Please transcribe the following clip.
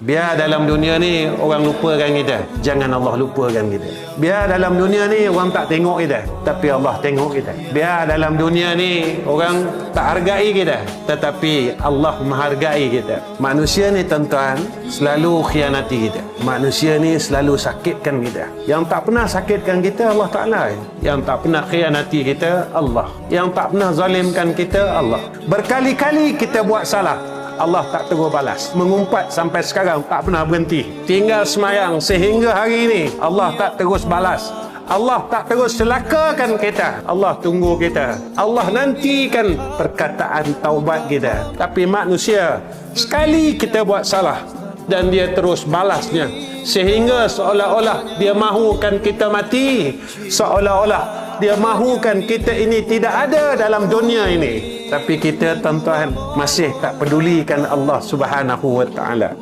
Biar dalam dunia ni orang lupakan kita. Jangan Allah lupakan kita. Biar dalam dunia ni orang tak tengok kita. Tapi Allah tengok kita. Biar dalam dunia ni orang tak hargai kita. Tetapi Allah menghargai kita. Manusia ni tuan-tuan selalu khianati kita. Manusia ni selalu sakitkan kita. Yang tak pernah sakitkan kita Allah Ta'ala. Yang tak pernah khianati kita Allah. Yang tak pernah zalimkan kita Allah. Berkali-kali kita buat salah. Allah tak tegur balas. Mengumpat sampai sekarang tak pernah berhenti. Tinggal semayang sehingga hari ini Allah tak terus balas. Allah tak terus celakakan kita. Allah tunggu kita. Allah nantikan perkataan taubat kita. Tapi manusia, sekali kita buat salah dan dia terus balasnya. Sehingga seolah-olah dia mahukan kita mati. Seolah-olah dia mahukan kita ini tidak ada dalam dunia ini. Tapi kita tuan-tuan masih tak pedulikan Allah Subhanahu wa taala.